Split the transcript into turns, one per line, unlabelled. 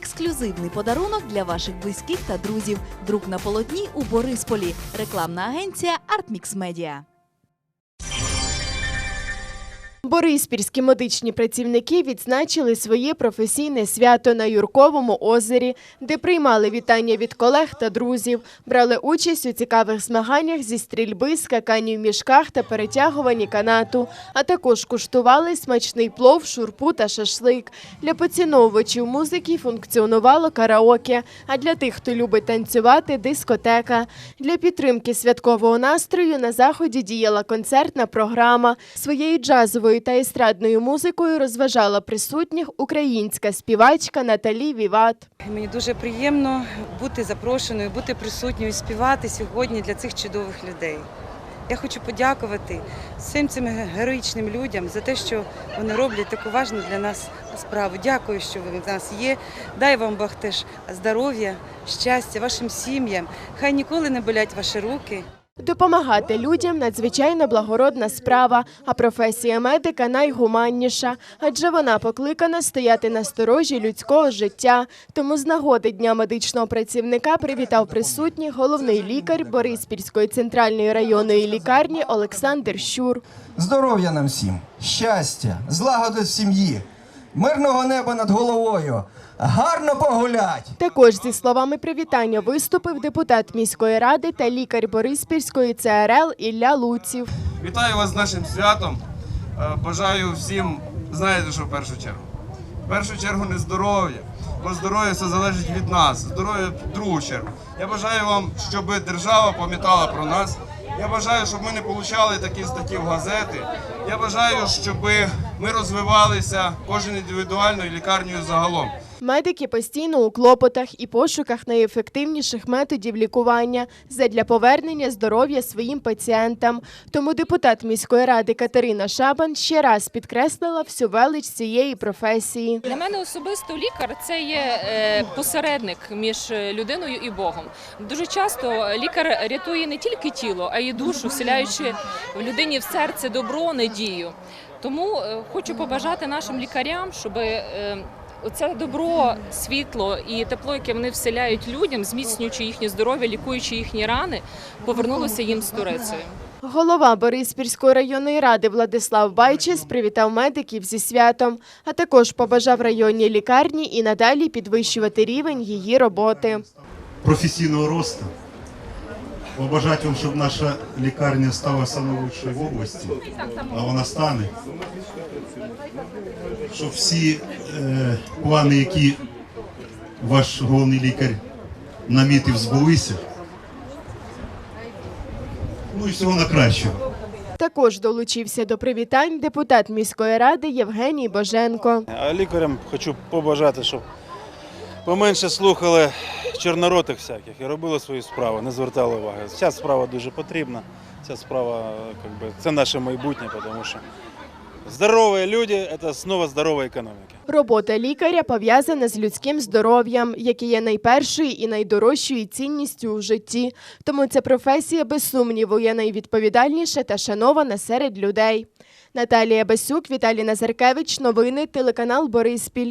ексклюзивний подарунок для ваших близьких та друзів. Друк на полотні у Борисполі. Рекламна агенція Артмікс Медіа.
Бориспільські медичні працівники відзначили своє професійне свято на Юрковому озері, де приймали вітання від колег та друзів, брали участь у цікавих змаганнях зі стрільби, скаканні в мішках та перетягуванні канату, а також куштували смачний плов, шурпу та шашлик. Для поціновувачів музики функціонувало караоке, а для тих, хто любить танцювати, дискотека. Для підтримки святкового настрою на заході діяла концертна програма. Своєю та естрадною музикою розважала присутніх українська співачка Наталі Віват.
Мені дуже приємно бути запрошеною, бути присутньою, співати сьогодні для цих чудових людей. Я хочу подякувати всім цим героїчним людям за те, що вони роблять таку важну для нас справу. Дякую, що ви в нас є. Дай вам Бог теж здоров'я, щастя вашим сім'ям. Хай ніколи не болять ваші руки.
Допомагати людям надзвичайно благородна справа, а професія медика найгуманніша, адже вона покликана стояти на сторожі людського життя. Тому з нагоди Дня медичного працівника привітав присутніх головний лікар Бориспільської центральної районної лікарні Олександр Щур.
Здоров'я нам всім, щастя, злагоди в сім'ї, мирного неба над головою, гарно погулять.
Також зі словами привітання виступив депутат міської ради та лікар Бориспільської ЦРЛ Ілля Луців.
Вітаю вас з нашим святом. Е, Бажаю всім, знаєте, що в першу чергу. В першу чергу не здоров'я, бо здоров'я все залежить від нас. Здоров'я в другу чергу. Я бажаю вам, щоб держава пам'ятала про нас. Я бажаю, щоб ми не получали такі статті в газети. Я бажаю, щоб ми розвивалися кожен індивідуально і лікарнею загалом.
Медики постійно у клопотах і пошуках найефективніших методів лікування задля повернення здоров'я своїм пацієнтам. Тому депутат міської ради Катерина Шабан ще раз підкреслила всю велич цієї професії.
Для мене особисто лікар це є е, посередник між людиною і Богом. Дуже часто лікар рятує не тільки тіло, а й душу, вселяючи в людині в серце добро, надію. Тому е, хочу побажати нашим лікарям, щоб е, Оце добро, світло і тепло, яке вони вселяють людям, зміцнюючи їхнє здоров'я, лікуючи їхні рани, повернулося їм з Турицею.
Голова Бориспільської районної ради Владислав Байчес привітав медиків зі святом, а також побажав районній лікарні і надалі підвищувати рівень її роботи.
професійного росту. Побажати вам, щоб наша лікарня стала найкращою в області, а вона стане. Щоб всі е, плани, які ваш головний лікар намітив, збулися. Ну і всього на кращого.
Також долучився до привітань депутат міської ради Євгеній Боженко.
А лікарям хочу побажати, щоб поменше слухали чорноротих всяких і робили свою справу, не звертали уваги. Ця справа дуже потрібна. Ця справа как би, це наше майбутнє, тому що здорові люди це основа здорової економіки.
Робота лікаря пов'язана з людським здоров'ям, яке є найпершою і найдорожчою цінністю у житті. Тому ця професія, без сумніву, є найвідповідальніша та шанована серед людей. Наталія Басюк, Віталій Назаркевич. Новини телеканал Бориспіль.